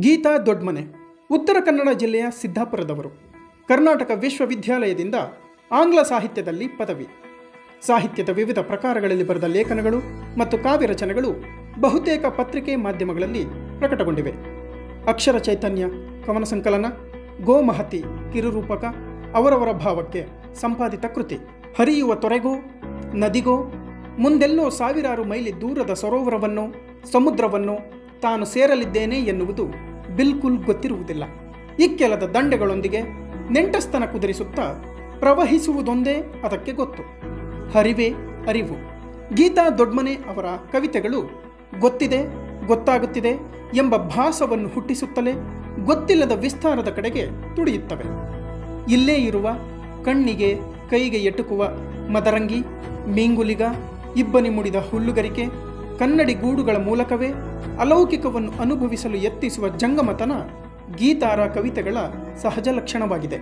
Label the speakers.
Speaker 1: ಗೀತಾ ದೊಡ್ಮನೆ, ಉತ್ತರ ಕನ್ನಡ ಜಿಲ್ಲೆಯ ಸಿದ್ದಾಪುರದವರು, ಕರ್ನಾಟಕ ವಿಶ್ವವಿದ್ಯಾಲಯದಿಂದ ಆಂಗ್ಲ ಸಾಹಿತ್ಯದಲ್ಲಿ ಪದವಿ. ಸಾಹಿತ್ಯದ ವಿವಿಧ ಪ್ರಕಾರಗಳಲ್ಲಿ ಬರೆದ ಲೇಖನಗಳು ಮತ್ತು ಕಾವ್ಯ ರಚನೆಗಳು ಬಹುತೇಕ ಪತ್ರಿಕೆ ಮಾಧ್ಯಮಗಳಲ್ಲಿ ಪ್ರಕಟಗೊಂಡಿವೆ. ಅಕ್ಷರ ಚೈತನ್ಯ, ಕವನ ಸಂಕಲನ, ಗೋಮಹತಿ, ಕಿರುರೂಪಕ, ಅವರವರ ಭಾವಕ್ಕೆ ಸಂಪಾದಿತ ಕೃತಿ. ಹರಿಯುವ ತೊರೆಗೋ, ನದಿಗೋ, ಮುಂದೆಲ್ಲೋ ಸಾವಿರಾರು ಮೈಲಿ ದೂರದ ಸರೋವರವನ್ನು, ಸಮುದ್ರವನ್ನು ತಾನು ಸೇರಲಿದ್ದೇನೆ ಎನ್ನುವುದು ಬಿಲ್ಕುಲ್ ಗೊತ್ತಿರುವುದಿಲ್ಲ. ಇಕ್ಕೆಲದ ದಂಡೆಗಳೊಂದಿಗೆ ನೆಂಟಸ್ತನ ಕುದುರಿಸುತ್ತಾ ಪ್ರವಹಿಸುವುದೊಂದೇ ಅದಕ್ಕೆ ಗೊತ್ತು. ಹರಿವೆ ಅರಿವು. ಗೀತಾ ದೊಡ್ಮನೆ ಅವರ ಕವಿತೆಗಳು ಗೊತ್ತಿದೆ, ಗೊತ್ತಾಗುತ್ತಿದೆ ಎಂಬ ಭಾಸವನ್ನು ಹುಟ್ಟಿಸುತ್ತಲೇ ಗೊತ್ತಿಲ್ಲದ ವಿಸ್ತಾರದ ಕಡೆಗೆ ತುಡಿಯುತ್ತವೆ ಇಲ್ಲೇ ಇರುವ ಕಣ್ಣಿಗೆ ಕೈಗೆ ಎಟುಕುವ ಮದರಂಗಿ, ಮೀಂಗುಲಿಗ, ಇಬ್ಬನಿ ಮುಡಿದ ಹುಲ್ಲುಗರಿಕೆ ಕನ್ನಡಿ ಗೂಡುಗಳ ಮೂಲಕವೇ ಅಲೌಕಿಕವನ್ನು ಅನುಭವಿಸಲು ಯತ್ನಿಸುವ ಜಂಗಮತನ ಗೀತಾರ ಕವಿತೆಗಳ ಸಹಜ ಲಕ್ಷಣವಾಗಿದೆ.